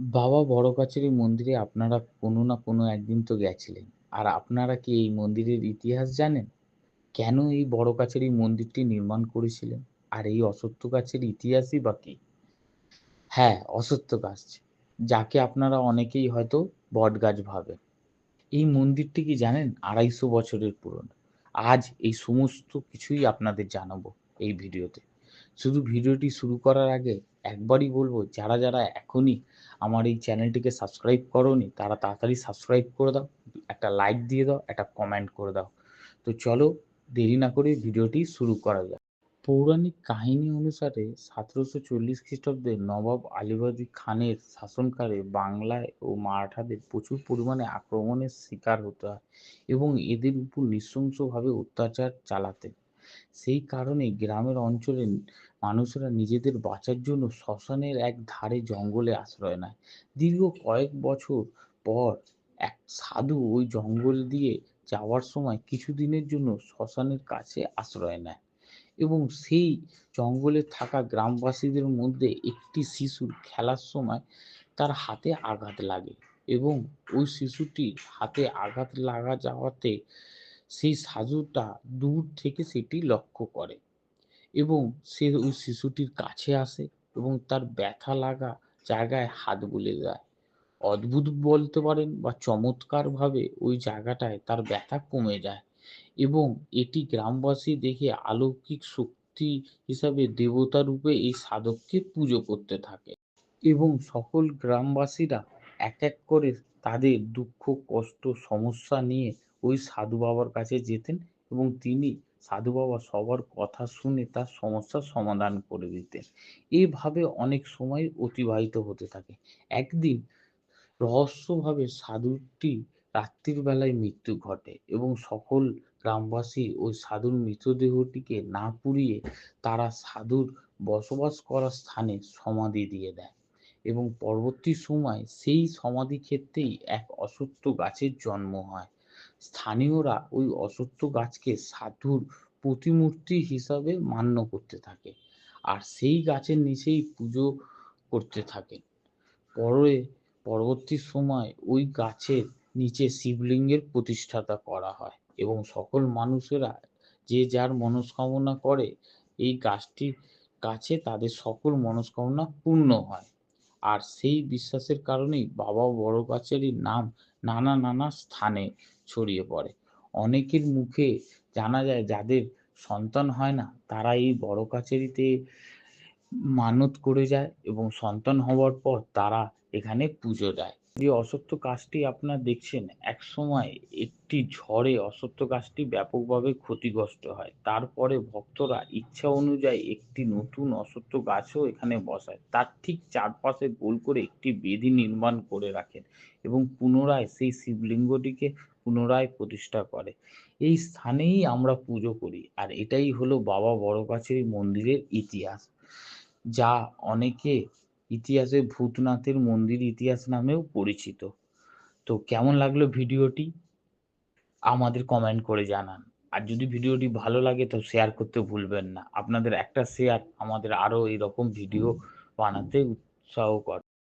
বাবা বড় কাছারি মন্দিরে আপনারা কোনো না কোনো একদিন তো গেছিলেন। আর আপনারা কি এই মন্দিরের ইতিহাস জানেন? কেন এই বড় কাছারি মন্দিরটি নির্মাণ করেছিলেন? আর এই অশ্বত্থ গাছের ইতিহাসই বা কি হ্যাঁ, অশ্বত্থ গাছ। যাকে আপনারা অনেকেই হয়তো বটগাছ ভাবেন। এই মন্দিরটি কি জানেন ২৫০ বছরের পুরনো। আজ এই সমস্ত কিছুই আপনাদের জানাব এই ভিডিওতে। শুধু ভিডিওটি শুরু করার আগে একবারই বলব যারা, যারা এখনই আমার এই চ্যানেলটিকে সাবস্ক্রাইব করোনি তারা তাড়াতাড়ি সাবস্ক্রাইব করে দাও। একটা লাইক দিয়ে দাও, একটা কমেন্ট করে দাও। তো চলো দেরি না করে ভিডিওটি শুরু করা যাক। পৌরাণিক কাহিনী অনুসারে সতেরোশো চল্লিশ খ্রিস্টাব্দে নবাব আলীবর্দী খানের শাসনকালে বাংলায় ও মারাঠাদের প্রচুর পরিমাণে আক্রমণের শিকার হতে হয় এবং এদের উপর নৃশংসভাবে অত্যাচার চালাতেন। সেই কারণে গ্রামের অঞ্চলের মানুষেরা নিজেদের বাঁচার জন্য শ্মশানের এক ধারে জঙ্গলে আশ্রয় নেয়। দীর্ঘ কয়েক বছর পর এক সাধু ওই জঙ্গল দিয়ে যাওয়ার সময় কিছুদিনের জন্য শ্মশানের কাছে আশ্রয় নেয় এবং সেই জঙ্গলে থাকা গ্রামবাসীদের মধ্যে একটি শিশুর খেলার সময় তার হাতে আঘাত লাগে এবং ওই শিশুটির হাতে আঘাত লাগা যাওয়াতে সেই সাধুটা দূর থেকে সেটি লক্ষ্য করে এবং সে ওই শিশুটির কাছে আসে এবং তার ব্যথা লাগা জায়গায় হাত বুলে দেয়। অদ্ভুত বলতে পারেন বা চমৎকারভাবে ওই জায়গাটায় তার ব্যথা কমে যায় এবং এটি গ্রামবাসী দেখে আলৌকিক শক্তি হিসাবে দেবতা রূপে এই সাধককে পুজো করতে থাকে এবং সকল গ্রামবাসীরা এক এক করে তাদের দুঃখ, কষ্ট, সমস্যা নিয়ে ওই সাধু বাবার কাছে যেতেন এবং তিনি সাধু বাবা সবার কথা শুনে তার সমস্যার সমাধান করে দিতেন। এভাবে অনেক সময় অতিবাহিত হতে থাকে। একদিন রহস্যভাবে সাধুটি রাত্রির বেলায় মৃত্যু ঘটে এবং সকল গ্রামবাসী ওই সাধুর মৃতদেহটিকে না পুড়িয়ে তারা সাধুর বসবাস করার স্থানে সমাধি দিয়ে দেয় এবং পরবর্তী সময় সেই সমাধি ক্ষেত্রেই এক অশ্বত্থ গাছের জন্ম হয়। স্থানীয়রা ওই অশ্বত্থ গাছকে সাধুর প্রতিমূর্তি হিসাবে মান্য করতে থাকে আর সেই গাছের নিচেই পুজো করতে থাকে। পরে, পরবর্তী সময় ওই গাছের নিচে শিবলিঙ্গের প্রতিষ্ঠাতা করা হয় এবং সকল মানুষেরা যে যার মনস্কামনা করে এই গাছটির কাছে তাদের সকল মনস্কামনা পূর্ণ হয়। আর সেই বিশ্বাসের কারণেই বাবা বড় গাছেরই নাম নানা নানা স্থানে ছড়িয়ে পড়ে। অনেকের মুখে জানা যায়, যাদের সন্তান হয় না, তারা এই বড় কাছারিতে মানত করে যায় এবং সন্তান হওয়ার পর তারা এখানে পুজো দেয়। যে অশ্বত্থ গাছটি আপনারা দেখছেন, একসময় একটি ঝড়ে অশ্বত্থ গাছটি ব্যাপকভাবে ক্ষতিগ্রস্ত হয়। তারপরে ভক্তরা ইচ্ছা অনুযায়ী একটি নতুন অশ্বত্থ গাছও এখানে বসায়। তার ঠিক চারপাশে গোল করে একটি বেদি নির্মাণ করে রাখেন এবং পুনরায় সেই শিবলিঙ্গটিকে পুনরায় প্রতিষ্ঠা করে। এই স্থানেই আমরা পুজো করি আর এটাই হলো বাবা বড় কাছের মন্দিরের ইতিহাস, যা অনেকে ইতিহাসে ভূতনাথের মন্দির ইতিহাস নামেও পরিচিত। তো কেমন লাগল ভিডিওটি? আমাদের কমেন্ট করে জানান। আর যদি ভিডিওটি ভালো লাগে তো শেয়ার করতে ভুলবেন না। আপনাদের একটা শেয়ার আমাদের আরও এরকম ভিডিও বানাতে উৎসাহ করে।